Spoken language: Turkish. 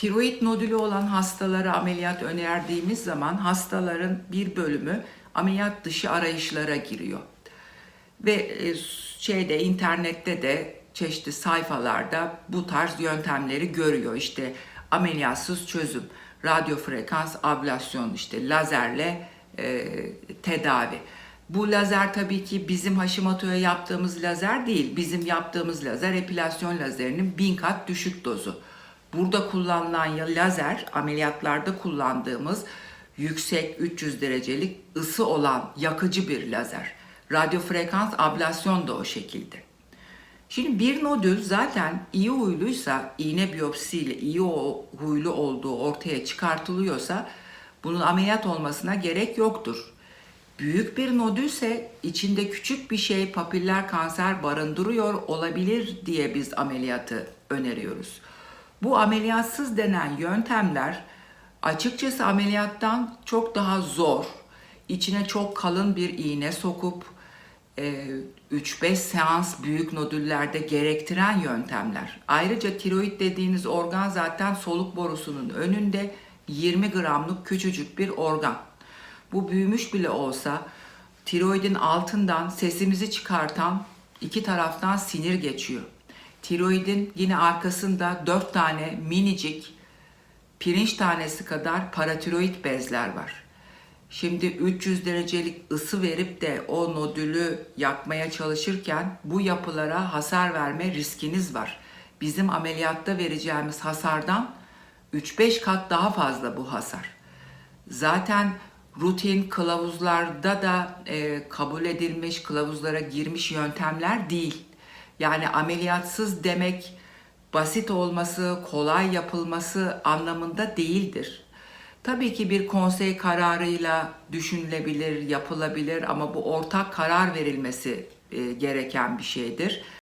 Tiroid nodülü olan hastalara ameliyat önerdiğimiz zaman hastaların bir bölümü ameliyat dışı arayışlara giriyor. Ve e, şeyde internette de çeşitli sayfalarda bu tarz yöntemleri görüyor. İşte ameliyatsız çözüm, radyo frekans ablasyon, işte lazerle e, tedavi. Bu lazer tabii ki bizim Hashimoto'ya yaptığımız lazer değil. Bizim yaptığımız lazer epilasyon lazerinin bin kat düşük dozu. Burada kullanılan lazer ameliyatlarda kullandığımız yüksek 300 derecelik ısı olan yakıcı bir lazer. Radyo frekans ablasyon da o şekilde. Şimdi bir nodül zaten iyi huyluysa, iğne biyopsiyle iyi huylu olduğu ortaya çıkartılıyorsa bunun ameliyat olmasına gerek yoktur. Büyük bir nodülse içinde küçük bir şey papiller kanser barındırıyor olabilir diye biz ameliyatı öneriyoruz. Bu ameliyatsız denen yöntemler açıkçası ameliyattan çok daha zor. İçine çok kalın bir iğne sokup e, 3-5 seans büyük nodüllerde gerektiren yöntemler. Ayrıca tiroid dediğiniz organ zaten soluk borusunun önünde 20 gramlık küçücük bir organ. Bu büyümüş bile olsa tiroidin altından sesimizi çıkartan iki taraftan sinir geçiyor. Tiroidin yine arkasında 4 tane minicik pirinç tanesi kadar paratiroid bezler var. Şimdi 300 derecelik ısı verip de o nodülü yakmaya çalışırken bu yapılara hasar verme riskiniz var. Bizim ameliyatta vereceğimiz hasardan 3-5 kat daha fazla bu hasar. Zaten rutin kılavuzlarda da e, kabul edilmiş, kılavuzlara girmiş yöntemler değil. Yani ameliyatsız demek basit olması, kolay yapılması anlamında değildir. Tabii ki bir konsey kararıyla düşünülebilir, yapılabilir ama bu ortak karar verilmesi e, gereken bir şeydir.